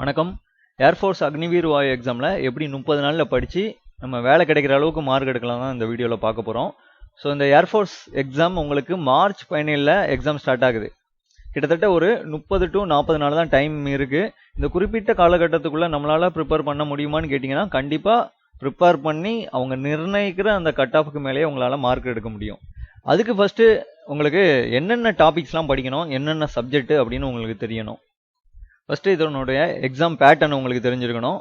வணக்கம். ஏர்ஃபோர்ஸ் அக்னிவீர் வாயு எக்ஸாமில் எப்படி முப்பது நாளில் படித்து நம்ம வேலை கிடைக்கிற அளவுக்கு மார்க் எடுக்கலாம் தான் இந்த வீடியோவில் பார்க்க போகிறோம் ஸோ இந்த ஏர்ஃபோர்ஸ் எக்ஸாம் உங்களுக்கு மார்ச் பதினேழில் எக்ஸாம் ஸ்டார்ட் ஆகுது. கிட்டத்தட்ட ஒரு முப்பது டு நாற்பது நாள் தான் டைம் இருக்குது இந்த குறிப்பிட்ட காலகட்டத்துக்குள்ளே நம்மளால் ப்ரிப்பேர் பண்ண முடியுமான்னு கேட்டிங்கன்னா கண்டிப்பாக ப்ரிப்பேர் பண்ணி அவங்க நிர்ணயிக்கிற அந்த கட் ஆஃபுக்கு மேலேயே உங்களால் மார்க் எடுக்க முடியும். அதுக்கு ஃபஸ்ட்டு உங்களுக்கு என்னென்ன டாபிக்ஸ்லாம் படிக்கணும் என்னென்ன சப்ஜெக்ட் அப்படின்னு உங்களுக்கு தெரியணும். ஃபஸ்ட்டு இதனுடைய எக்ஸாம் பேட்டர்ன் உங்களுக்கு தெரிஞ்சிருக்கணும்.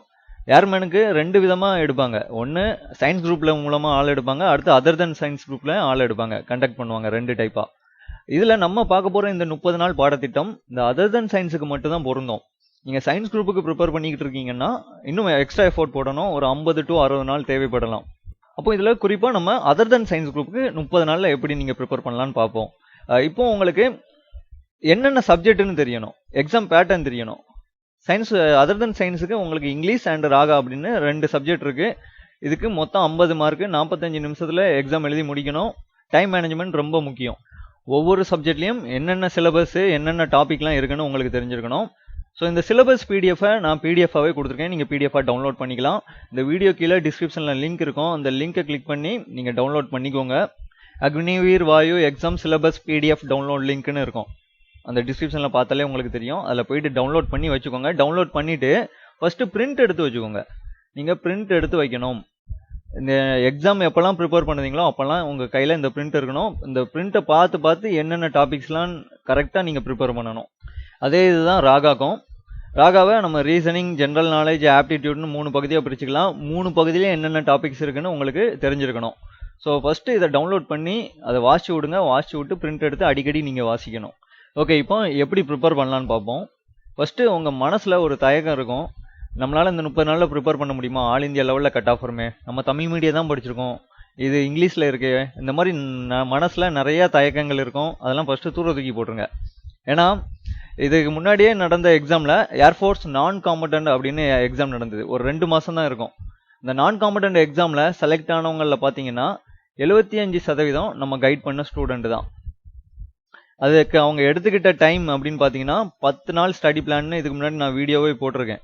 ஏர்மேனுக்கு ரெண்டு விதமாக எடுப்பாங்க. ஒன்று சயின்ஸ் குரூப்பில் மூலமாக ஆள் எடுப்பாங்க. அடுத்து அதர் தென் சயின்ஸ் குரூப்பில் ஆள் எடுப்பாங்க. கண்டக்ட் பண்ணுவாங்க ரெண்டு டைப்பாக இதில் நம்ம பார்க்க போகிற இந்த முப்பது நாள் பாடத்திட்டம் இந்த அதர் தென் சயின்ஸுக்கு மட்டும்தான் பொருந்தும். நீங்கள் சயின்ஸ் குரூப்புக்கு ப்ரிப்பேர் பண்ணிக்கிட்டு இருக்கீங்கன்னா இன்னும் எக்ஸ்ட்ரா எஃபோர்ட் போடணும். ஒரு ஐம்பது டு அறுபது நாள் தேவைப்படலாம். அப்போ இதில் குறிப்பாக நம்ம அதர் தென் சயின்ஸ் குரூப்புக்கு முப்பது நாளில் எப்படி நீங்கள் ப்ரிப்பேர் பண்ணலான்னு பார்ப்போம். இப்போ உங்களுக்கு என்னென்ன சப்ஜெக்ட்னு தெரியணும். எக்ஸாம் பேட்டர்ன் தெரியணும். சயின்ஸ் அதர் தென் சயின்ஸுக்கு உங்களுக்கு இங்கிலீஷ் அண்ட் ராகா அப்படின்னு ரெண்டு சப்ஜெக்ட் இருக்குது இதுக்கு மொத்தம் ஐம்பது மார்க்கு நாற்பத்தஞ்சு நிமிஷத்தில் எக்ஸாம் எழுதி முடிக்கணும். டைம் மேனேஜ்மெண்ட் ரொம்ப முக்கியம். ஒவ்வொரு சப்ஜெக்ட்லேயும் என்னென்ன சிலபஸ்ஸு என்னென்ன டாபிக்லாம் இருக்குன்னு உங்களுக்கு தெரிஞ்சிருக்கணும். ஸோ இந்த சிலபஸ் பிடிஎஃபை நான் பிடிஎஃபாகவே கொடுத்துருக்கேன். நீங்கள் பிடிஎஃபாக டவுன்லோட் பண்ணிக்கலாம். இந்த வீடியோ கீழே டிஸ்கிரிப்ஷனில் லிங்க் இருக்கும். அந்த லிங்க்கை கிளிக் பண்ணி நீங்கள் டவுன்லோட் பண்ணிக்கோங்க. Agniveer Vayu exam syllabus PDF download லிங்க்னு இருக்கும். அந்த டிஸ்கிரிப்ஷனில் பார்த்தாலே உங்களுக்கு தெரியும். அதில் போயிட்டு டவுன்லோட் பண்ணி வச்சுக்கோங்க. டவுன்லோட் பண்ணிவிட்டு ஃபஸ்ட்டு பிரிண்ட் எடுத்து வச்சுக்கோங்க. நீங்கள் பிரிண்ட் எடுத்து வைக்கணும். இந்த எக்ஸாம் எப்போல்லாம் ப்ரிப்பேர் பண்ணுறீங்களோ அப்போல்லாம் உங்கள் கையில் இந்த பிரிண்ட் இருக்கணும். இந்த பிரிண்ட்டை பார்த்து பார்த்து என்னென்ன டாபிக்ஸ்லாம் கரெக்டாக நீங்கள் ப்ரிப்பேர் பண்ணணும். அதே இதுதான் ராகாக்கும். ராகாவை நம்ம ரீசனிங் ஜென்ரல் நாலேஜ் ஆப்டிடியூட்னு மூணு பகுதியாக பிரிச்சுக்கலாம். மூணு பகுதியிலே என்னென்ன டாபிக்ஸ் இருக்குன்னு உங்களுக்கு தெரிஞ்சிருக்கணும். ஸோ ஃபஸ்ட்டு இதை டவுன்லோட் பண்ணி அதை வாசிச்சு விடுங்க. வாசிச்சு விட்டு பிரிண்ட் எடுத்து அடிக்கடி நீங்கள் வாசிக்கணும். ஓகே இப்போ எப்படி ப்ரிப்பேர் பண்ணலான்னு பார்ப்போம். ஃபஸ்ட்டு உங்கள் மனசில் ஒரு தயக்கம் இருக்கும். நம்மளால் இந்த முப்பது நாளில் ப்ரிப்பேர் பண்ண முடியுமா? ஆல் இந்தியா லெவலில் கட் ஆஃப் வருமே. நம்ம தமிழ் மீடியம் தான் படிச்சிருக்கோம். இது இங்கிலீஷில் இருக்கு. இந்த மாதிரி ந மனசில் நிறையா தயக்கங்கள் இருக்கும். அதெல்லாம் ஃபஸ்ட்டு தூர தூக்கி போட்டுருங்க. ஏன்னா இதுக்கு முன்னாடியே நடந்த எக்ஸாமில் ஏர்ஃபோர்ஸ் நான் காம்படண்ட் அப்படின்னு எக்ஸாம் நடந்தது. ஒரு ரெண்டு மாதம் தான் இருக்கும். இந்த நான் காம்படண்ட் எக்ஸாமில் செலக்ட் ஆனவங்களில் பார்த்தீங்கன்னா எழுபத்தி அஞ்சு சதவீதம் நம்ம கைட் பண்ண ஸ்டூடெண்ட் தான். அதுக்கு அவங்க எடுத்துக்கிட்ட டைம் அப்படின்னு பார்த்தீங்கன்னா பத்து நாள் ஸ்டடி பிளான்னு இதுக்கு முன்னாடி நான் வீடியோவே போட்டிருக்கேன்.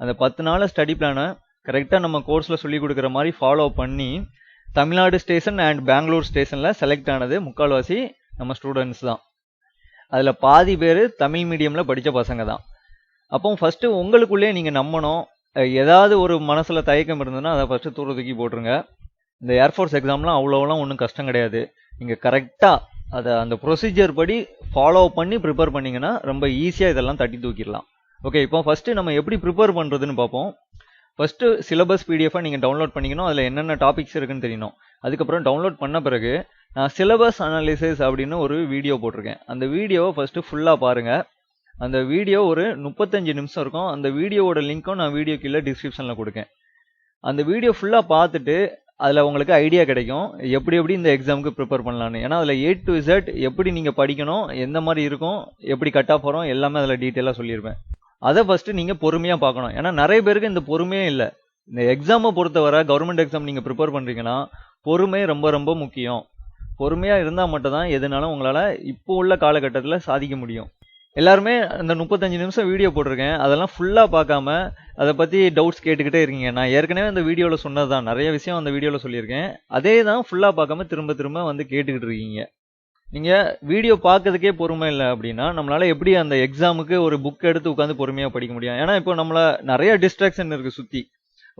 அந்த பத்து நாள் ஸ்டடி பிளானை கரெக்டாக நம்ம கோர்ஸில் சொல்லி கொடுக்குற மாதிரி ஃபாலோ பண்ணி தமிழ்நாடு ஸ்டேஷன் அண்ட் பெங்களூர் ஸ்டேஷனில் செலக்ட் ஆனது முக்கால்வாசி நம்ம ஸ்டூடெண்ட்ஸ் தான். அதில் பாதி பேர் தமிழ் மீடியமில் படித்த பசங்க தான். அப்போ ஃபஸ்ட்டு உங்களுக்குள்ளே நீங்கள் நம்பணும். ஏதாவது ஒரு மனசில் தயக்கம் இருந்ததுன்னா அதை ஃபஸ்ட்டு தூர தூக்கி போட்டுருங்க. இந்த ஏர்ஃபோர்ஸ் எக்ஸாம்லாம் அவ்வளோலாம் ஒன்றும் கஷ்டம் கிடையாது. நீங்கள் கரெக்டாக அதை அந்த ப்ரொசீஜர் படி ஃபாலோ பண்ணி ப்ரிப்பேர் பண்ணிங்கன்னா ரொம்ப ஈஸியாக இதெல்லாம் தட்டி தூக்கிடலாம். ஓகே இப்போ ஃபஸ்ட்டு நம்ம எப்படி ப்ரிப்பேர் பண்ணுறதுன்னு பார்ப்போம். ஃபஸ்ட்டு சிலபஸ் பிடிஎஃபாக நீங்கள் டவுன்லோட் பண்ணிக்கணும் அதில் என்னென்ன டாபிக்ஸ் இருக்குன்னு தெரியணும். அதுக்கப்புறம் டவுன்லோட் பண்ண பிறகு நான் சிலபஸ் அனாலிசிஸ் அப்படின்னு ஒரு வீடியோ போட்டிருக்கேன். அந்த வீடியோவை ஃபஸ்ட்டு ஃபுல்லாக பாருங்கள் அந்த வீடியோ ஒரு முப்பத்தஞ்சு நிமிஷம் இருக்கும். அந்த வீடியோவோட லிங்க்கும் நான் வீடியோ கீழே டிஸ்கிரிப்ஷனில் கொடுக்கேன். அந்த வீடியோ ஃபுல்லாக பார்த்துட்டு அதில் உங்களுக்கு ஐடியா கிடைக்கும். எப்படி எப்படி இந்த எக்ஸாமுக்கு ப்ரிப்பேர் பண்ணலான்னு ஏன்னா அதில் ஏ டு இசட் எப்படி நீங்கள் படிக்கணும் எந்த மாதிரி இருக்கும் எப்படி கட் ஆஃப் வரும் எல்லாமே அதில் டீட்டெயிலாக சொல்லியிருப்பேன் அதை ஃபஸ்ட்டு நீங்கள் பொறுமையாக பார்க்கணும். ஏன்னா நிறைய பேருக்கு இந்த பொறுமையே இல்லை. இந்த எக்ஸாமை பொறுத்தவரை கவர்மெண்ட் எக்ஸாம் நீங்கள் ப்ரிப்பேர் பண்ணுறீங்கன்னா பொறுமை ரொம்ப ரொம்ப முக்கியம். பொறுமையாக இருந்தால் மட்டும்தான் எதுனாலும் உங்களால் இப்போ உள்ள காலகட்டத்தில் சாதிக்க முடியும். எல்லாருமே அந்த முப்பத்தஞ்சு நிமிஷம் வீடியோ போட்டிருக்கேன். அதெல்லாம் ஃபுல்லாக பார்க்காம அதை பற்றி டவுட்ஸ் கேட்டுக்கிட்டே இருக்கீங்க. நான் ஏற்கனவே அந்த வீடியோவில் சொன்னது தான் நிறைய விஷயம் அந்த வீடியோவில் சொல்லியிருக்கேன். அதே தான் ஃபுல்லாக பார்க்காம திரும்ப திரும்ப வந்து கேட்டுக்கிட்டு இருக்கீங்க. நீங்கள் வீடியோ பார்க்கறதுக்கே பொறுமை இல்லை அப்படின்னா நம்மளால் எப்படி அந்த எக்ஸாமுக்கு ஒரு புக் எடுத்து உட்காந்து பொறுமையாக படிக்க முடியும்? ஏன்னா இப்போ நம்மள நிறைய டிஸ்ட்ராக்ஷன் இருக்குது சுற்றி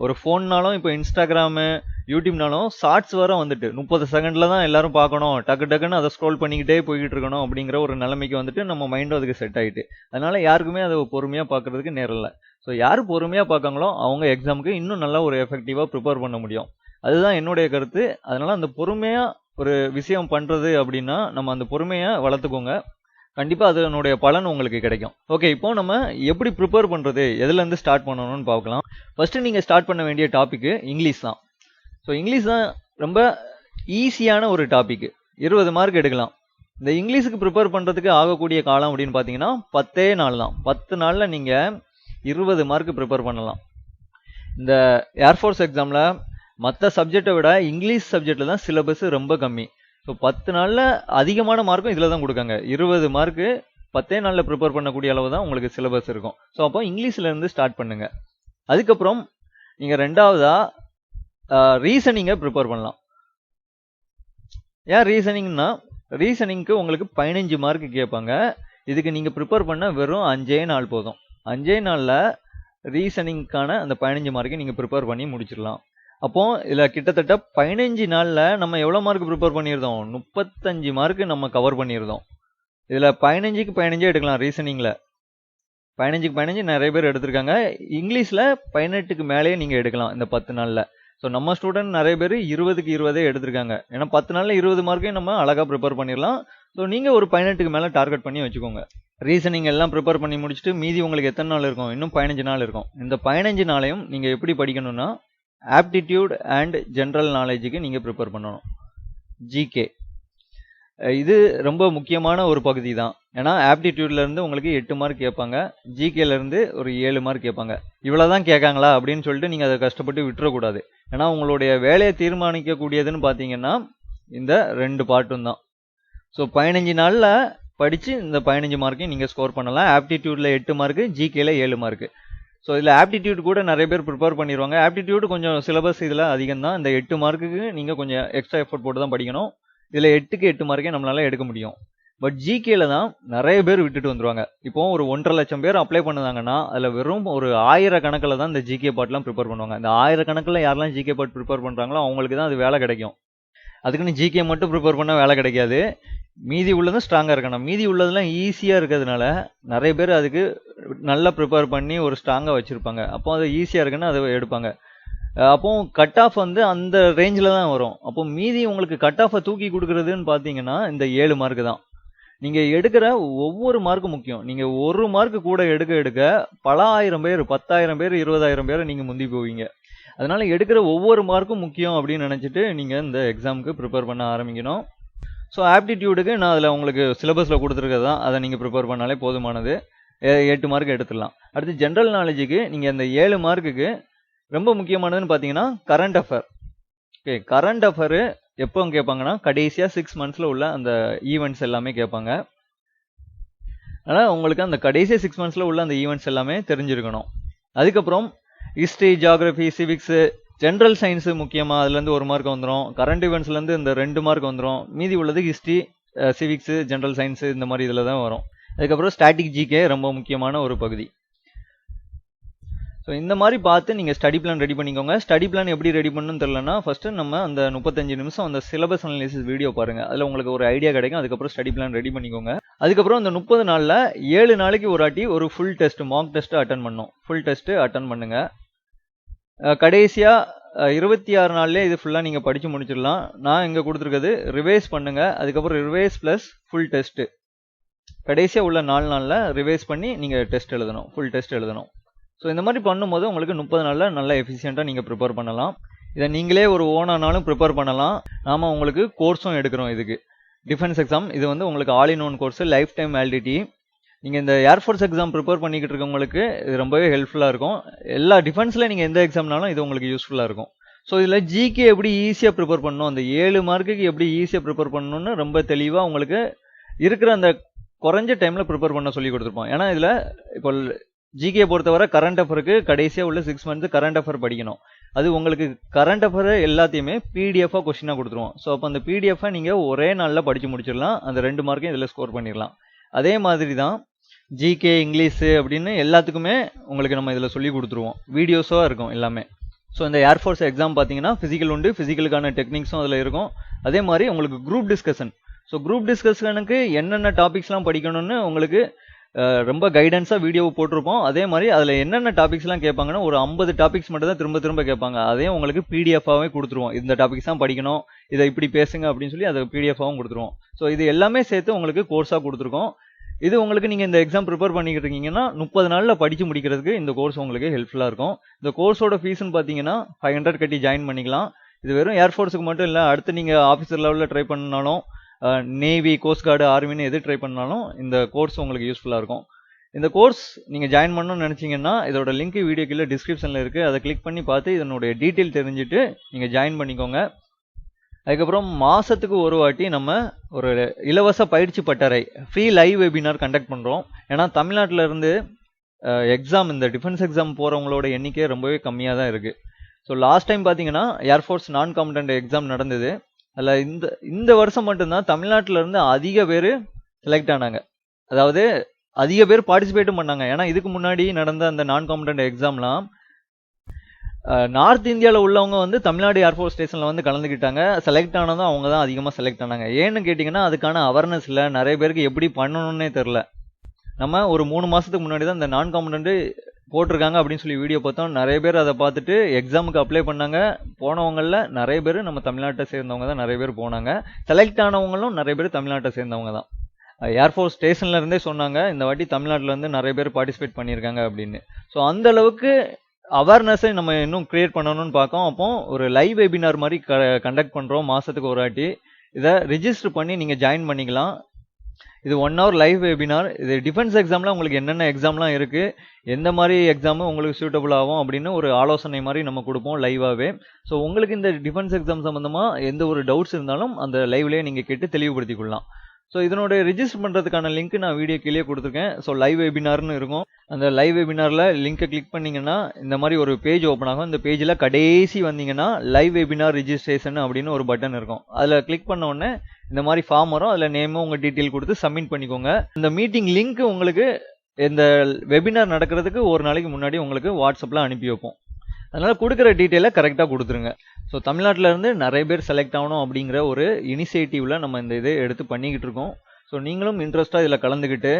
ஒரு ஃபோன்னாலும் இப்போ இன்ஸ்டாகிராமு யூடியூப்னாலும் ஷார்ட்ஸ் வர வந்துட்டு. முப்பது செகண்டில் தான் எல்லாரும் பார்க்கணும். டக்கு டக்குன்னு அதை ஸ்க்ரோல் பண்ணிக்கிட்டே போய்கிட்டு இருக்கணும் அப்படிங்கிற ஒரு நிலைமைக்கு வந்துட்டு நம்ம மைண்டும் அதுக்கு செட் ஆகிட்டு அதனால் யாருக்குமே அதை பொறுமையாக பார்க்கறதுக்கு நேரில்லை ஸோ யார் பொறுமையாக பார்க்காங்களோ அவங்க எக்ஸாமுக்கு இன்னும் நல்லா ஒரு எஃபெக்டிவாக ப்ரிப்பேர் பண்ண முடியும். அதுதான் என்னுடைய கருத்து. அதனால் அந்த பொறுமையாக ஒரு விஷயம் பண்ணுறது அப்படின்னா நம்ம அந்த பொறுமையை வளர்த்துக்கோங்க. கண்டிப்பாக அதனுடைய பலன் உங்களுக்கு கிடைக்கும். ஓகே இப்போ நம்ம எப்படி ப்ரிப்பேர் பண்ணுறது எதுலேருந்து ஸ்டார்ட் பண்ணணும்னு பார்க்கலாம். ஃபஸ்ட்டு நீங்கள் ஸ்டார்ட் பண்ண வேண்டிய டாப்பிக்கு இங்கிலீஷ் தான். ஸோ இங்கிலீஷ் தான் ரொம்ப ஈஸியான ஒரு டாப்பிக்கு இருபது மார்க் எடுக்கலாம். இந்த இங்கிலீஷுக்கு ப்ரிப்பேர் பண்ணுறதுக்கு ஆகக்கூடிய காலம் அப்படின்னு பார்த்தீங்கன்னா பத்தே நாள் தான். பத்து நாளில் நீங்கள் இருபது மார்க் ப்ரிப்பேர் பண்ணலாம். இந்த ஏர்ஃபோர்ஸ் எக்ஸாமில் மற்ற சப்ஜெக்டை விட இங்கிலீஷ் சப்ஜெக்டில் தான் சிலபஸ் ரொம்ப கம்மி. ஸோ பத்து நாளில் அதிகமான மார்க்கும் இதில் தான் கொடுக்காங்க. இருபது மார்க்கு பத்தே நாளில் ப்ரிப்பேர் பண்ணக்கூடிய அளவு தான் உங்களுக்கு சிலபஸ் இருக்கும். ஸோ அப்போ இங்கிலீஷ்லேருந்து ஸ்டார்ட் பண்ணுங்கள் அதுக்கப்புறம் நீங்கள் ரெண்டாவதாக ரீசனிங்கை ப்ரிப்பேர் பண்ணலாம். ஏன் ரீசனிங்னா ரீசனிங்க்கு உங்களுக்கு பதினஞ்சு மார்க் கேட்பாங்க. இதுக்கு நீங்கள் ப்ரிப்பேர் பண்ண வெறும் அஞ்சே நாள் போதும். அஞ்சே நாளில் ரீசனிங்க்கான அந்த பதினஞ்சு மார்க்கை நீங்கள் ப்ரிப்பேர் பண்ணி முடிச்சிடலாம். அப்போ இதில் கிட்டத்தட்ட பதினஞ்சு நாளில் நம்ம எவ்வளோ மார்க் ப்ரிப்பேர் பண்ணியிருந்தோம்? முப்பத்தஞ்சு மார்க் நம்ம கவர் பண்ணியிருந்தோம். இதில் பதினஞ்சுக்கு பதினஞ்சே எடுக்கலாம் ரீசனிங்கில் பதினஞ்சுக்கு பதினஞ்சு நிறைய பேர் எடுத்திருக்காங்க. இங்கிலீஷில் பதினெட்டுக்கு மேலேயே நீங்கள் எடுக்கலாம் இந்த பத்து நாளில். ஸோ நம்ம ஸ்டூடெண்ட் நிறைய பேர் இருபதுக்கு இருபதே எடுத்திருக்காங்க. ஏன்னா பத்து நாளில் இருபது மார்க்கையும் நம்ம அழகாக ப்ரிப்பேர் பண்ணிடலாம். ஸோ நீங்கள் ஒரு பதினெட்டுக்கு மேலே டார்கெட் பண்ணி வச்சுக்கோங்க. ரீசனிங் எல்லாம் ப்ரிப்பேர் பண்ணி முடிச்சுட்டு மீதி உங்களுக்கு எத்தனை நாள் இருக்கும்? இன்னும் பதினஞ்சு நாள் இருக்கும். இந்த பதினஞ்சு நாளையும் நீங்கள் எப்படி படிக்கணும்னா ஆப்டிடியூட் அண்ட் ஜென்ரல் நாலேஜுக்கு நீங்கள் ப்ரிப்பேர் பண்ணணும். ஜிகே இது ரொம்ப முக்கியமான ஒரு பகுதி தான். ஏன்னா ஆப்டிடியூட்லேருந்து உங்களுக்கு எட்டு மார்க் கேட்பாங்க. ஜிகேலேருந்து ஒரு ஏழு மார்க் கேட்பாங்க. இவ்வளோ தான் கேட்காங்களா அப்படின்னு சொல்லிட்டு நீங்கள் அதை கஷ்டப்பட்டு விட்டுறக்கூடாது. ஏன்னா உங்களுடைய வேலையை தீர்மானிக்கக்கூடியதுன்னு பார்த்தீங்கன்னா இந்த ரெண்டு பாட்டும் தான். ஸோ பதினஞ்சு நாளில் படித்து இந்த பதினஞ்சு மார்க்கையும் நீங்கள் ஸ்கோர் பண்ணலாம். ஆப்டிடியூடில் எட்டு மார்க்கு ஜிகேல ஏழு மார்க்கு ஸோ இதில் ஆப்டிடியூட் கூட நிறைய பேர் ப்ரிப்பேர் பண்ணிடுவாங்க ஆப்டிடியூட் கொஞ்சம் சிலபஸ் இதில் அதிகம் தான் இந்த எட்டு மார்க்குக்கு நீங்கள் கொஞ்சம் எக்ஸ்ட்ரா எஃபோர்ட் போட்டு தான் படிக்கணும். இதில் எட்டுக்கு எட்டு மார்க்கே நம்மளால எடுக்க முடியும். பட் ஜிகேல தான் நிறைய பேர் விட்டுட்டு வந்துருவாங்க. இப்போ ஒரு ஒன்றரை லட்சம் பேர் அப்ளை பண்ணுதாங்கன்னா அதில் வெறும் ஒரு ஆயிரக்கணக்கில் தான் இந்த ஜிகே பாட்லாம் ப்ரிப்பேர் பண்ணுவாங்க. இந்த ஆயிரக்கணக்கில் யாரெல்லாம் ஜிகே பாட் ப்ரிப்பேர் பண்ணுறாங்களோ அவங்களுக்கு தான் அது வேலை கிடைக்கும். அதுக்குன்னு ஜிகே மட்டும் ப்ரிப்பேர் பண்ணால் வேலை கிடைக்காது. மீதி உள்ளதும் ஸ்ட்ராங்காக இருக்கணும். மீதி உள்ளதெல்லாம் ஈஸியாக இருக்கிறதுனால நிறைய பேர் அதுக்கு நல்லா ப்ரிப்பேர் பண்ணி ஒரு ஸ்ட்ராங்காக வச்சுருப்பாங்க. அப்போ அது ஈஸியாக இருக்குன்னு அதை எடுப்பாங்க. அஹ் அப்போ கட் ஆஃப் வந்து அந்த ரேஞ்சில் தான் வரும். அப்போ மீதி உங்களுக்கு கட் ஆஃபை தூக்கி கொடுக்குறதுன்னு பார்த்தீங்கன்னா இந்த ஏழு மார்க்கு தான். நீங்கள் எடுக்கிற ஒவ்வொரு மார்க்கும் முக்கியம். நீங்கள் ஒரு மார்க் கூட எடுக்க எடுக்க பல ஆயிரம் பேர் பத்தாயிரம் பேர் இருபதாயிரம் பேரை நீங்கள் முந்தி போவீங்க. அதனால் எடுக்கிற ஒவ்வொரு மார்க்கும் முக்கியம் அப்படின்னு நினச்சிட்டு நீங்கள் இந்த எக்ஸாமுக்கு ப்ரிப்பேர் பண்ண ஆரம்பிக்கணும். ஸோ ஆப்டிடியூடுக்கு நான் அதில் உங்களுக்கு சிலபஸில் கொடுத்துருக்கிறது தான் அதை நீங்கள் ப்ரிப்பேர் பண்ணாலே போதுமானது. எட்டு மார்க் எடுத்துடலாம். அடுத்து ஜென்ரல் நாலேஜுக்கு நீங்கள் அந்த ஏழு மார்க்குக்கு ரொம்ப முக்கியமானதுன்னு பார்த்தீங்கன்னா current affair okay current affair எப்போ கேட்பாங்கன்னா கடைசியாக சிக்ஸ் மந்த்ஸில் உள்ள அந்த ஈவெண்ட்ஸ் எல்லாமே கேட்பாங்க. அதனால் உங்களுக்கு அந்த கடைசி சிக்ஸ் மந்த்ஸில் உள்ள அந்த ஈவெண்ட்ஸ் எல்லாமே தெரிஞ்சிருக்கணும். அதுக்கப்புறம் history geography civics general science முக்கியமாக அதுலேருந்து ஒரு மார்க் வந்துடும் கரண்ட் இவெண்ட்ஸ்லேருந்து இந்த ரெண்டு மார்க் வந்துடும் மீதி உள்ளது ஹிஸ்ட்ரி சிவிக்ஸு ஜென்ரல் சயின்ஸு இந்த மாதிரி இதில் தான் வரும். அதுக்கப்புறம் ஸ்டாட்டிக் ஜிகே ரொம்ப முக்கியமான ஒரு பகுதி. ஸோ இந்த மாதிரி பார்த்து நீங்கள் ஸ்டடி பிளான் ரெடி பண்ணிக்கோங்க. ஸ்டடி பிளான் எப்படி ரெடி பண்ணணும்னு தெரிலனா ஃபஸ்ட்டு நம்ம அந்த முப்பத்தஞ்சு நிமிஷம் அந்த சிலபஸ் அனாலிசிஸ் வீடியோ பாருங்கள் அதில் உங்களுக்கு ஒரு ஐடியா கிடைக்கும். அதுக்கப்புறம் ஸ்டடி பிளான் ரெடி பண்ணிக்கோங்க. அதுக்கப்புறம் அந்த முப்பது நாளில் ஏழு நாளைக்கு ஒரு ஆட்டி ஒரு full test mock test attend பண்ணும் ஃபுல் டெஸ்ட்டு அட்டன் பண்ணுங்கள் கடைசியாக இருபத்தி ஆறு நாள்லேயே இது ஃபுல்லாக நீங்கள் படித்து முடிச்சிடலாம். நான் இங்கே கொடுத்துருக்கிறது ரிவைஸ் பண்ணுங்கள் அதுக்கப்புறம் ரிவைஸ் ப்ளஸ் ஃபுல் டெஸ்ட்டு கடைசியாக உள்ள நாலு நாளில் ரிவைஸ் பண்ணி நீங்கள் டெஸ்ட் எழுதணும். ஃபுல் டெஸ்ட் எழுதணும். ஸோ இந்த மாதிரி பண்ணும்போது உங்களுக்கு முப்பது நாளில் நல்லா எஃபிஷியண்ட்டாக நீங்கள் ப்ரிப்பேர் பண்ணலாம். இதை நீங்களே ஒரு ஓனானாலும் ப்ரிப்பேர் பண்ணலாம். நாம் உங்களுக்கு கோர்ஸும் எடுக்கிறோம் இதுக்கு. டிஃபென்ஸ் எக்ஸாம் இது வந்து உங்களுக்கு all in one course lifetime validity நீங்கள் இந்த ஏர்ஃபோர்ஸ் எக்ஸாம் ப்ரிப்பேர் பண்ணிக்கிட்டு இருக்கவங்களுக்கு இது ரொம்பவே ஹெல்ப்ஃபுல்லாக இருக்கும். எல்லா டிஃபென்ஸில் நீங்கள் எந்த எக்ஸாம்னாலும் இது உங்களுக்கு யூஸ்ஃபுல்லாக இருக்கும். ஸோ இதில் ஜிகே எப்படி ஈஸியாக ப்ரிப்பேர் பண்ணணும்? அந்த ஏழு மார்க்குக்கு எப்படி ஈஸியாக ப்ரிப்பேர் பண்ணணும்னு ரொம்ப தெளிவாக உங்களுக்கு இருக்கிற அந்த குறைஞ்ச டைமில் ப்ரிப்பேர் பண்ண சொல்லி கொடுத்துருப்போம் ஏன்னா இதில் இப்போ ஜிகே பொறுத்தவரை கரண்ட் அஃபருக்கு கடைசியாக உள்ள சிக்ஸ் மந்த்து கரண்ட் அஃபர் படிக்கணும். அது உங்களுக்கு கரண்ட் அஃபர் எல்லாத்தையுமே பிடிஎஃபாக கொஸ்டினாக கொடுத்துருவோம். ஸோ அப்போ அந்த பிடிஎஃபை நீங்கள் ஒரே நாளில் படித்து முடிச்சிடலாம். அந்த ரெண்டு மார்க்கையும் இதில் ஸ்கோர் பண்ணிடலாம். அதே மாதிரி தான் ஜிகே இங்கிலீஷு அப்படின்னு எல்லாத்துக்குமே உங்களுக்கு நம்ம இதில் சொல்லி கொடுத்துருவோம். வீடியோஸாக இருக்கும் எல்லாமே. ஸோ இந்த ஏர்ஃபோர்ஸ் எக்ஸாம் பார்த்தீங்கன்னா ஃபிசிக்கல் உண்டு. ஃபிசிக்கலுக்கான டெக்னிக்ஸும் அதில் இருக்கும். அதே மாதிரி உங்களுக்கு குரூப் டிஸ்கஷன் ஸோ குரூப் டிஸ்கஷனுக்கு என்னென்ன டாபிக்ஸ்லாம் படிக்கணும்னு உங்களுக்கு ரொம்ப கைடன்ஸாக வீடியோ போட்டிருப்போம். அதே மாதிரி அதில் என்னென்ன டாபிக்ஸ்லாம் கேட்பாங்கன்னா ஒரு ஐம்பது டாபிக்ஸ் மட்டும் தான் திரும்ப திரும்ப கேட்பாங்க. அதையும் உங்களுக்கு பிடிஎஃபாகவே கொடுத்துருவோம். இந்த டாபிக்ஸ் தான் படிக்கணும் இதை இப்படி பேசுங்க அப்படின்னு சொல்லி அதை பிடிஎஃபாகவும் கொடுத்துருவோம். ஸோ இது எல்லாமே சேர்த்து உங்களுக்கு கோர்ஸாக கொடுத்துருக்கோம். இது உங்களுக்கு நீங்கள் இந்த எக்ஸாம் ப்ரிப்பேர் பண்ணிக்கிட்டு இருக்கீங்கன்னா முப்பது நாளில் படித்து முடிக்கிறதுக்கு இந்த கோர்ஸ் உங்களுக்கு ஹெல்ப்ஃபுல்லாக இருக்கும். இந்த கோர்ஸோட ஃபீஸ்னு பார்த்தீங்கன்னா ஃபைவ் ஹண்ட்ரட் கட்டி ஜாயின் பண்ணிக்கலாம். இது வெறும் ஏர்ஃபோர்ஸுக்கு மட்டும் இல்லை அடுத்து நீங்கள் ஆஃபீஸர் லெவலில் ட்ரை பண்ணாலும் நேவி கோஸ்ட் கார்டு ஆர்மின்னு எது ட்ரை பண்ணாலும் இந்த கோர்ஸ் உங்களுக்கு யூஸ்ஃபுல்லாக இருக்கும். இந்த கோர்ஸ் நீங்கள் ஜாயின் பண்ணணும்னு நினச்சிங்கன்னா இதோட லிங்க் வீடியோ கீழே டிஸ்கிரிப்ஷனில் இருக்குது அதை கிளிக் பண்ணி பார்த்து இதனுடைய டீட்டெயில் தெரிஞ்சுட்டு நீங்கள் ஜாயின் பண்ணிக்கோங்க. அதுக்கப்புறம் மாதத்துக்கு ஒரு வாட்டி நம்ம ஒரு இலவச பயிற்சி பட்டறை ஃப்ரீ லைவ் வெபினார் கண்டக்ட் பண்ணுறோம் ஏன்னா தமிழ்நாட்டில் இருந்து எக்ஸாம் இந்த டிஃபென்ஸ் எக்ஸாம் போகிறவங்களோட எண்ணிக்கை ரொம்பவே கம்மியாக தான் இருக்குது ஸோ லாஸ்ட் டைம் பார்த்தீங்கன்னா air force non combatant exam நடந்தது. அதில் இந்த இந்த வருஷம் மட்டும்தான் தமிழ்நாட்டில் இருந்து அதிக பேர் செலக்ட் ஆனாங்க. அதாவது அதிக பேர் பார்ட்டிசிபேட்டும் பண்ணாங்க. ஏன்னா இதுக்கு முன்னாடி நடந்த அந்த நான் காம்படண்ட் எக்ஸாம்லாம் நார்த் இந்தியாவில் உள்ளவங்க வந்து தமிழ்நாடு ஏர்ஃபோர்ஸ் ஸ்டேஷனில் வந்து கலந்துக்கிட்டாங்க செலக்ட் ஆனதும் அவங்க தான் அதிகமாக செலக்ட் ஆனாங்க. ஏன்னு கேட்டிங்கன்னா அதுக்கான அவேர்னஸ் இல்லை. நிறைய பேருக்கு எப்படி பண்ணணும்னே தெரில நம்ம ஒரு மூணு மாதத்துக்கு முன்னாடி தான் இந்த நான் காம்படண்ட்டு போட்டிருக்காங்க அப்படின்னு சொல்லி வீடியோ பார்த்தோம். நிறைய பேர் அதை பார்த்துட்டு எக்ஸாமுக்கு அப்ளை பண்ணாங்க. போனவங்களில் நிறைய பேர் நம்ம தமிழ்நாட்டை சேர்ந்தவங்க தான். நிறைய பேர் போனாங்க. செலக்ட் ஆனவங்களும் நிறைய பேர் தமிழ்நாட்டை சேர்ந்தவங்க தான். ஏர்ஃபோர்ஸ் ஸ்டேஷன்ல இருந்தே சொன்னாங்க இந்த வாட்டி தமிழ்நாட்டிலேருந்து நிறைய பேர் பார்ட்டிசிபேட் பண்ணியிருக்காங்க அப்படின்னு. ஸோ அந்த அளவுக்கு அவேர்னஸை நம்ம இன்னும் க்ரியேட் பண்ணணும்னு பார்க்கோம் அப்போ ஒரு லைவ் வெபினார் மாதிரி க கண்டக்ட் பண்ணுறோம் மாதத்துக்கு ஒரு வாட்டி. இதை ரிஜிஸ்டர் பண்ணி நீங்கள் ஜாயின் பண்ணிக்கலாம். இது ஒன் ஹவர் லைவ் வெபினார் இது டிஃபென்ஸ் எக்ஸாமில் உங்களுக்கு என்னென்ன எக்ஸாம்லாம் இருக்குது எந்த மாதிரி எக்ஸாமு உங்களுக்கு சூட்டபுள் ஆகும் அப்படின்னு ஒரு ஆலோசனை மாதிரி நம்ம கொடுப்போம் லைவாகவே ஸோ உங்களுக்கு இந்த டிஃபென்ஸ் எக்ஸாம் சம்மந்தமாக எந்த ஒரு டவுட்ஸ் இருந்தாலும் அந்த லைவ்லேயே நீங்கள் கேட்டு தெளிவுபடுத்திக் கொள்ளலாம். ஸோ இதனுடைய ரிஜிஸ்டர் பண்ணுறதுக்கான லிங்க் நான் வீடியோ கீழே கொடுத்துருக்கேன். ஸோ லைவ் வெபினார்னு இருக்கும். அந்த லைவ் வெபினாரில் லிங்க்கை கிளிக் பண்ணிங்கன்னா இந்த மாதிரி ஒரு பேஜ் ஓப்பன் ஆகும். இந்த பேஜில் கடைசி வந்தீங்கன்னா லைவ் வெபினார் ரிஜிஸ்ட்ரேஷன் அப்படின்னு ஒரு பட்டன் இருக்கும். அதில் கிளிக் பண்ண உடனே இந்த மாதிரி ஃபார்ம் வரும். அதில் நேமும் உங்கள் டீட்டெயில் கொடுத்து சப்மிட் பண்ணிக்கோங்க. இந்த மீட்டிங் லிங்க் உங்களுக்கு இந்த வெபினார் நடக்கிறதுக்கு ஒரு நாளைக்கு முன்னாடி உங்களுக்கு வாட்ஸ்அப்பில் அனுப்பி வைப்போம். அதனால் கொடுக்குற டீட்டெயிலை கரெக்டாக கொடுத்துருங்க. ஸோ தமிழ்நாட்டில் இருந்து நிறைய பேர் செலக்ட் ஆகணும் அப்படிங்கிற ஒரு இனிஷியேட்டிவில் நம்ம இந்த இதை எடுத்து பண்ணிக்கிட்டு இருக்கோம். ஸோ நீங்களும் இன்ட்ரெஸ்ட்டாக இதில் கலந்துக்கிட்டு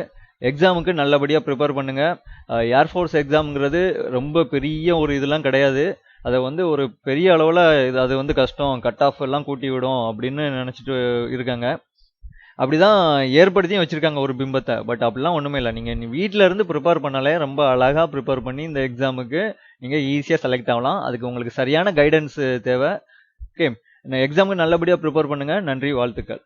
எக்ஸாமுக்கு நல்லபடியாக ப்ரிப்பேர் பண்ணுங்கள் ஏர்ஃபோர்ஸ் எக்ஸாம்ங்கிறது ரொம்ப பெரிய ஒரு இதெல்லாம் கிடையாது. அதை வந்து ஒரு பெரிய அளவில் இது அது வந்து கஷ்டம். கட் ஆஃப் எல்லாம் கூட்டி விடும் அப்படின்னு நினச்சிட்டு இருக்காங்க. அப்படிதான் ஏற்படுத்தியும் வச்சுருக்காங்க ஒரு பிம்பத்தை. பட் அப்படிலாம் ஒன்றுமே இல்லை. நீங்கள் வீட்டில் இருந்து ப்ரிப்பேர் பண்ணாலே ரொம்ப அழகாக ப்ரிப்பேர் பண்ணி இந்த எக்ஸாமுக்கு நீங்கள் ஈஸியாக செலக்ட் ஆகலாம். அதுக்கு உங்களுக்கு சரியான கைடன்ஸ் தேவை. ஓகே இந்த எக்ஸாமுக்கு நல்லபடியாக ப்ரிப்பேர் பண்ணுங்கள் நன்றி வாழ்த்துக்கள்.